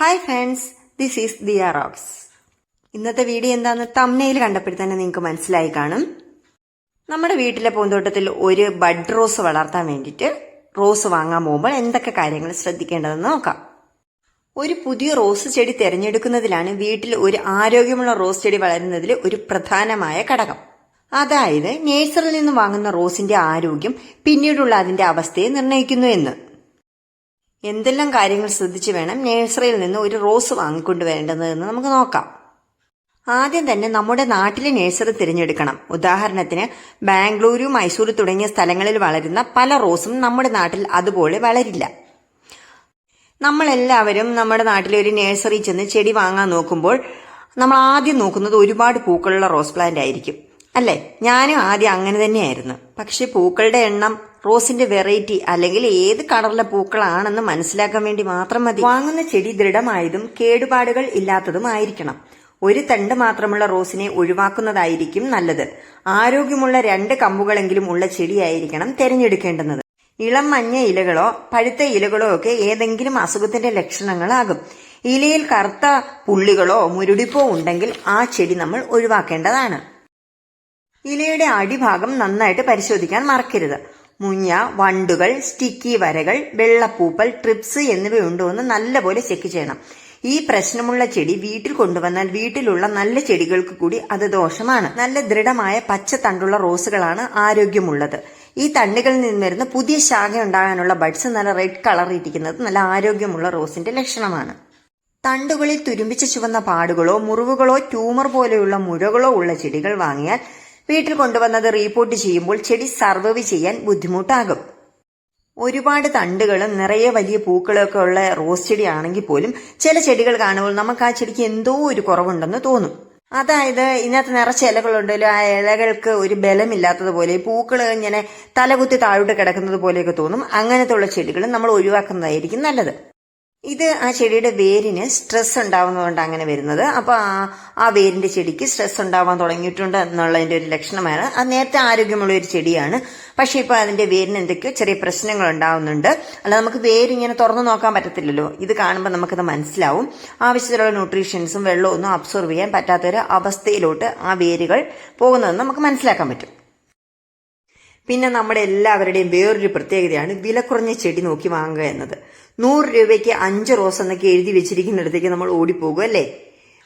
Hi friends this is Diya rocks ഇന്നത്തെ video എന്താന്ന് തമ്മനയിൽ കണ്ടപ്പോൾ തന്നെ നിങ്ങൾക്ക് മനസ്സിലായി കാണും. നമ്മുടെ വീട്ടിലെ പൂന്തോട്ടത്തിൽ ഒരു ബഡ് റോസ് വളർത്താൻ വേണ്ടിയിട്ട് റോസ് വാങ്ങാൻ പോകുമ്പോൾ എന്തൊക്കെ കാര്യങ്ങൾ ശ്രദ്ധിക്കേണ്ടതെന്ന് നോക്കാം. ഒരു പുതിയ റോസ് ചെടി തിരഞ്ഞെടുക്കുന്നതിലാണ് വീട്ടിൽ ഒരു ആരോഗ്യമുള്ള റോസ് ചെടി വളരുന്നതിൽ ഒരു പ്രധാനമായ ഘടകം. അതായത് നേഴ്സറിൽ നിന്ന് വാങ്ങുന്ന റോസിന്റെ ആരോഗ്യം പിന്നീടുള്ള അതിന്റെ അവസ്ഥയെ നിർണയിക്കുന്നു എന്ന്. എന്തെല്ലാം കാര്യങ്ങൾ ശ്രദ്ധിച്ച് വേണം നഴ്സറിയിൽ നിന്ന് ഒരു റോസ് വാങ്ങിക്കൊണ്ടുവരേണ്ടതെന്ന് നമുക്ക് നോക്കാം. ആദ്യം തന്നെ നമ്മുടെ നാട്ടിലെ നഴ്സറി തിരഞ്ഞെടുക്കണം. ഉദാഹരണത്തിന് ബാംഗ്ലൂരു മൈസൂർ തുടങ്ങിയ സ്ഥലങ്ങളിൽ വളരുന്ന പല റോസും നമ്മുടെ നാട്ടിൽ അതുപോലെ വളരില്ല. നമ്മളെല്ലാവരും നമ്മുടെ നാട്ടിലെ ഒരു നഴ്സറി ചെന്ന് ചെടി വാങ്ങാൻ നോക്കുമ്പോൾ നമ്മൾ ആദ്യം നോക്കുന്നത് ഒരുപാട് പൂക്കളുള്ള റോസ് പ്ലാന്റ് ആയിരിക്കും. അല്ലേ? ഞാനും ആദ്യം അങ്ങനെ തന്നെയായിരുന്നു. പക്ഷെ പൂക്കളുടെ എണ്ണം റോസിന്റെ വെറൈറ്റി അല്ലെങ്കിൽ ഏത് കളറിലെ പൂക്കളാണെന്ന് മനസ്സിലാക്കാൻ വേണ്ടി മാത്രം മതി. വാങ്ങുന്ന ചെടി ദൃഢമായതും കേടുപാടുകൾ ഇല്ലാത്തതും ആയിരിക്കണം. ഒരു തണ്ട് മാത്രമുള്ള റോസിനെ ഒഴിവാക്കുന്നതായിരിക്കും നല്ലത്. ആരോഗ്യമുള്ള രണ്ട് കമ്പുകളെങ്കിലും ഉള്ള ചെടിയായിരിക്കണം തിരഞ്ഞെടുക്കേണ്ടുന്നത്. ഇളം മഞ്ഞ ഇലകളോ പഴുത്ത ഇലകളോ ഒക്കെ ഏതെങ്കിലും അസുഖത്തിന്റെ ലക്ഷണങ്ങളാകും. ഇലയിൽ കറുത്ത പുള്ളികളോ മുരുടിപ്പോ ഉണ്ടെങ്കിൽ ആ ചെടി നമ്മൾ ഒഴിവാക്കേണ്ടതാണ്. ഇലയുടെ അടിഭാഗം നന്നായിട്ട് പരിശോധിക്കാൻ മറക്കരുത്. മുഞ്ഞ വണ്ടുകൾ സ്റ്റിക്കി വരകൾ വെള്ളപ്പൂപ്പൽ ട്രിപ്സ് എന്നിവയുണ്ടോ എന്ന് നല്ലപോലെ ചെക്ക് ചെയ്യണം. ഈ പ്രശ്നമുള്ള ചെടി വീട്ടിൽ കൊണ്ടുവന്നാൽ വീട്ടിലുള്ള നല്ല ചെടികൾക്ക് കൂടി അത് ദോഷമാണ്. നല്ല ദൃഢമായ പച്ച തണ്ടുള്ള റോസുകളാണ് ആരോഗ്യമുള്ളത്. ഈ തണ്ടുകളിൽ നിന്ന് വരുന്ന പുതിയ ശാഖ ഉണ്ടാകാനുള്ള ബഡ്സ് നല്ല റെഡ് കളർ ഇരിക്കുന്നത് നല്ല ആരോഗ്യമുള്ള റോസിന്റെ ലക്ഷണമാണ്. തണ്ടുകളിൽ തുരുമ്പിച്ച ചുവന്ന പാടുകളോ മുറിവുകളോ ട്യൂമർ പോലെയുള്ള മുഴകളോ ഉള്ള ചെടികൾ വാങ്ങിയാൽ വീട്ടിൽ കൊണ്ടുവന്നത് റീപോർട്ട് ചെയ്യുമ്പോൾ ചെടി സർവൈവ് ചെയ്യാൻ ബുദ്ധിമുട്ടാകും. ഒരുപാട് തണ്ടുകളും നിറയെ വലിയ പൂക്കളൊക്കെ ഉള്ള റോസ് ചെടിയാണെങ്കിൽ പോലും ചില ചെടികൾ കാണുമ്പോൾ നമുക്ക് ആ ചെടിക്ക് എന്തോ ഒരു കുറവുണ്ടെന്ന് തോന്നും. അതായത് ഇതിനകത്ത് നിറച്ച ഇലകളുണ്ടല്ലോ ആ ഇലകൾക്ക് ഒരു ബലമില്ലാത്തതുപോലെ പൂക്കൾ ഇങ്ങനെ തലകുത്തി താഴോട്ട് കിടക്കുന്നത് പോലെയൊക്കെ തോന്നും. അങ്ങനത്തെ ഉള്ള ചെടികൾ നമ്മൾ ഒഴിവാക്കുന്നതായിരിക്കും നല്ലത്. ഇത് ആ ചെടിയുടെ വേരിന് സ്ട്രെസ് ഉണ്ടാവുന്നതുകൊണ്ട് അങ്ങനെ വരുന്നത്. അപ്പോൾ ആ ആ വേരിന്റെ ചെടിക്ക് സ്ട്രെസ് ഉണ്ടാവാൻ തുടങ്ങിയിട്ടുണ്ട് എന്നുള്ളതിന്റെ ഒരു ലക്ഷണമാണ്. അത് നേരത്തെ ആരോഗ്യമുള്ള ഒരു ചെടിയാണ്. പക്ഷെ ഇപ്പോൾ അതിന്റെ വേരിന് എന്തൊക്കെയോ ചെറിയ പ്രശ്നങ്ങൾ ഉണ്ടാവുന്നുണ്ട്. അല്ല നമുക്ക് വേരിങ്ങനെ തുറന്നു നോക്കാൻ പറ്റത്തില്ലല്ലോ. ഇത് കാണുമ്പോൾ നമുക്കത് മനസ്സിലാവും. ആവശ്യത്തിലുള്ള ന്യൂട്രീഷ്യൻസും ഒന്നും അബ്സോർവ് ചെയ്യാൻ പറ്റാത്തൊരു അവസ്ഥയിലോട്ട് ആ വേരുകൾ പോകുന്നതെന്ന് നമുക്ക് മനസ്സിലാക്കാൻ പറ്റും. പിന്നെ നമ്മുടെ എല്ലാവരുടെയും വേറൊരു പ്രത്യേകതയാണ് വില കുറഞ്ഞ ചെടി നോക്കി വാങ്ങുക എന്നത്. നൂറ് രൂപയ്ക്ക് അഞ്ച് റോസ് എന്നൊക്കെ എഴുതി വെച്ചിരിക്കുന്നിടത്തേക്ക് നമ്മൾ ഓടിപ്പോകും അല്ലേ?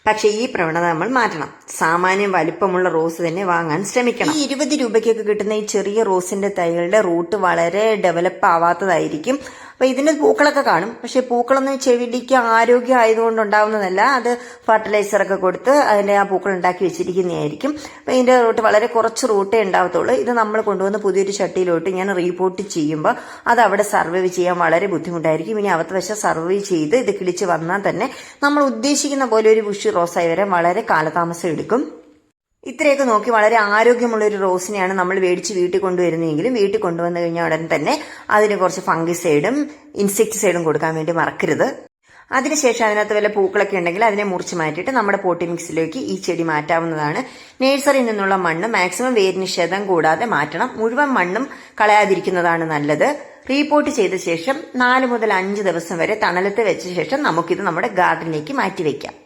പക്ഷെ ഈ പ്രവണത നമ്മൾ മാറ്റണം. സാമാന്യം വലിപ്പമുള്ള റോസ് തന്നെ വാങ്ങാൻ ശ്രമിക്കണം. ഈ ഇരുപത് രൂപയ്ക്കൊക്കെ കിട്ടുന്ന ഈ ചെറിയ റോസിന്റെ തൈകളുടെ റൂട്ട് വളരെ ഡെവലപ്പ് ആവാത്തതായിരിക്കും. അപ്പൊ ഇതിന് പൂക്കളൊക്കെ കാണും. പക്ഷെ പൂക്കളൊന്നും ചെവിടിക്ക് ആരോഗ്യം ആയതുകൊണ്ട് ഉണ്ടാവുന്നതല്ല അത് ഫർട്ടിലൈസർ ഒക്കെ കൊടുത്ത് അതിന്റെ ആ പൂക്കൾ ഉണ്ടാക്കി വെച്ചിരിക്കുന്നതായിരിക്കും. അപ്പൊ ഇതിന്റെ റൂട്ട് വളരെ കുറച്ച് റൂട്ടേ ഉണ്ടാവത്തുള്ളൂ. ഇത് നമ്മൾ കൊണ്ടുവന്ന് പുതിയൊരു ചട്ടിയിലോട്ട് ഞാൻ റീപോർട്ട് ചെയ്യുമ്പോൾ അത് അവിടെ സർവൈവ് ചെയ്യാൻ വളരെ ബുദ്ധിമുട്ടായിരിക്കും. ഇനി അവത്ത് വശം സർവൈവ് ചെയ്ത് ഇത് കിളിച്ച് വന്നാൽ തന്നെ നമ്മൾ ഉദ്ദേശിക്കുന്ന പോലെ ഒരു ബുഷി റോസായി വരാൻ വളരെ കാലതാമസം എടുക്കും. ഇത്രയൊക്കെ നോക്കി വളരെ ആരോഗ്യമുള്ള ഒരു റോസിനെയാണ് നമ്മൾ മേടിച്ച് വീട്ടിൽ കൊണ്ടുവരുന്നതെങ്കിലും വീട്ടിൽ കൊണ്ടുവന്നു കഴിഞ്ഞാൽ ഉടൻ തന്നെ അതിന് കുറച്ച് ഫംഗിസൈഡും ഇൻസെക്ടിസൈഡും കൊടുക്കാൻ വേണ്ടി മറക്കരുത്. അതിനുശേഷം അതിനകത്ത് വല്ല പൂക്കളൊക്കെ ഉണ്ടെങ്കിൽ അതിനെ മുറിച്ച് മാറ്റിയിട്ട് നമ്മുടെ പോട്ടി മിക്സിലേക്ക് ഈ ചെടി മാറ്റാവുന്നതാണ്. നേഴ്സറിയിൽ നിന്നുള്ള മണ്ണ് മാക്സിമം വേരിന് ക്ഷതം കൂടാതെ മാറ്റണം. മുഴുവൻ മണ്ണും കളയാതിരിക്കുന്നതാണ് നല്ലത്. റീപോർട്ട് ചെയ്ത ശേഷം നാല് മുതൽ അഞ്ച് ദിവസം വരെ തണലത്ത് വെച്ച ശേഷം നമുക്കിത് നമ്മുടെ ഗാർഡനിലേക്ക് മാറ്റിവെക്കാം.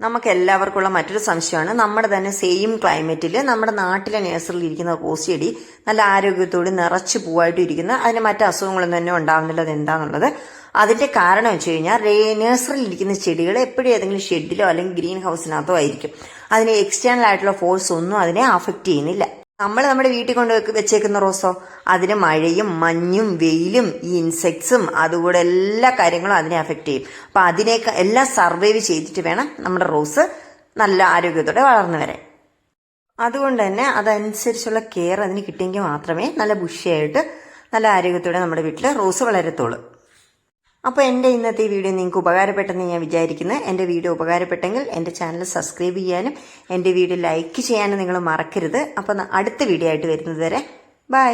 നമുക്ക് എല്ലാവർക്കുള്ള മറ്റൊരു സംശയമാണ്. നമ്മുടെ തന്നെ സെയിം ക്ലൈമറ്റിൽ നമ്മുടെ നാട്ടിലെ നേഴ്സറിൽ ഇരിക്കുന്ന റോസ് ചെടി നല്ല ആരോഗ്യത്തോട് നിറച്ച് പൂവായിട്ട് ഇരിക്കുന്ന. അതിന് മറ്റു അസുഖങ്ങളൊന്നും തന്നെ ഉണ്ടാകുന്നുള്ളത് എന്താണെന്നുള്ളത് അതിന്റെ കാരണം വെച്ച് കഴിഞ്ഞാൽ നേഴ്സറിൽ ഇരിക്കുന്ന ചെടികൾ എപ്പോഴും ഏതെങ്കിലും ഷെഡിലോ അല്ലെങ്കിൽ ഗ്രീൻ ഹൗസിനകത്തോ ആയിരിക്കും. അതിന് എക്സ്റ്റേണൽ ആയിട്ടുള്ള ഫോഴ്സ് ഒന്നും അതിനെ അഫക്റ്റ് ചെയ്യുന്നില്ല. നമ്മൾ നമ്മുടെ വീട്ടിൽ കൊണ്ട് വെച്ചേക്കുന്ന റോസോ അതിന് മഴയും മഞ്ഞും വെയിലും ഈ ഇൻസെക്ട്സും അതുകൂടെ എല്ലാ കാര്യങ്ങളും അതിനെ അഫക്റ്റ് ചെയ്യും. അപ്പൊ അതിനെ എല്ലാം സർവൈവ് ചെയ്തിട്ട് വേണം നമ്മുടെ റോസ് നല്ല ആരോഗ്യത്തോടെ വളർന്നു വരാൻ. അതുകൊണ്ട് തന്നെ അതനുസരിച്ചുള്ള കെയർ അതിന് കിട്ടിയെങ്കിൽ മാത്രമേ നല്ല ബുഷിയായിട്ട് നല്ല ആരോഗ്യത്തോടെ നമ്മുടെ വീട്ടിൽ റോസ് വളരത്തുള്ളൂ. അപ്പോൾ എന്റെ ഇന്നത്തെ വീഡിയോ നിങ്ങൾക്ക് ഉപകാരപ്പെട്ടെന്ന് ഞാൻ വിചാരിക്കുന്നു. എന്റെ വീഡിയോ ഉപകാരപ്പെട്ടെങ്കിൽ എന്റെ ചാനൽ സബ്സ്ക്രൈബ് ചെയ്യാനും എന്റെ വീഡിയോ ലൈക്ക് ചെയ്യാനും നിങ്ങൾ മറക്കരുത്. അപ്പോൾ അടുത്ത വീഡിയോ ആയിട്ട് വരുന്നത് വരെ ബൈ.